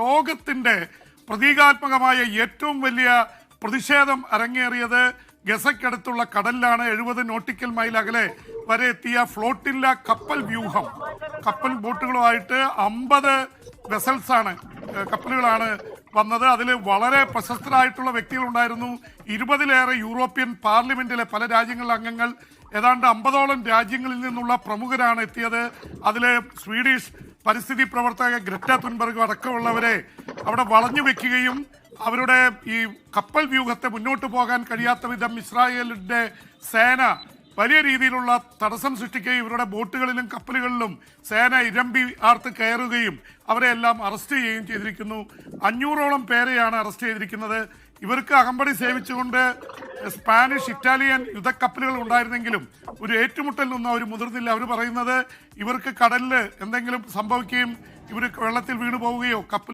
ലോകത്തിന്റെ പ്രതീകാത്മകമായ ഏറ്റവും വലിയ പ്രതിഷേധം അരങ്ങേറിയത് ഗസക്കടുത്തുള്ള കടലിലാണ് എഴുപത് നോട്ടിക്കൽ മൈൽ അകലെ വരെ എത്തിയ ഫ്ലോട്ടില്ല കപ്പൽ വ്യൂഹം. കപ്പൽ ബോട്ടുകളുമായിട്ട് അമ്പത് വെസൽസാണ് കപ്പലുകളാണ് വന്നത് അതിൽ വളരെ പ്രശസ്തരായിട്ടുള്ള വ്യക്തികളുണ്ടായിരുന്നു. ഇരുപതിലേറെ യൂറോപ്യൻ പാർലമെന്റിലെ പല രാജ്യങ്ങളിലെ അംഗങ്ങൾ ഏതാണ്ട് അമ്പതോളം രാജ്യങ്ങളിൽ നിന്നുള്ള പ്രമുഖരാണ് എത്തിയത്. അതിൽ സ്വീഡിഷ് പരിസ്ഥിതി പ്രവർത്തക ഗ്രറ്റ തുൻബർഗ് അടക്കമുള്ളവരെ അവിടെ വളഞ്ഞു വെക്കുകയും അവരുടെ ഈ കപ്പൽ വ്യൂഹത്തെ മുന്നോട്ട് പോകാൻ കഴിയാത്ത വിധം ഇസ്രായേലിന്റെ സേന വലിയ രീതിയിലുള്ള തടസ്സം സൃഷ്ടിക്കുകയും ഇവരുടെ ബോട്ടുകളിലും കപ്പലുകളിലും സേന ഇരമ്പി ആർത്ത് കയറുകയും അവരെ എല്ലാം അറസ്റ്റ് ചെയ്യുകയും ചെയ്തിരിക്കുന്നു. അഞ്ഞൂറോളം പേരെയാണ് അറസ്റ്റ് ചെയ്തിരിക്കുന്നത്. ഇവർക്ക് അകമ്പടി സേവിച്ചുകൊണ്ട് സ്പാനിഷ് ഇറ്റാലിയൻ യുദ്ധക്കപ്പലുകൾ ഉണ്ടായിരുന്നെങ്കിലും ഒരു ഏറ്റുമുട്ടലിനൊന്നും അവർ മുതിർന്നില്ല. അവർ പറയുന്നത് ഇവർക്ക് കടലിൽ എന്തെങ്കിലും സംഭവിക്കുകയും ഇവർ വെള്ളത്തിൽ വീണു പോവുകയോ കപ്പൽ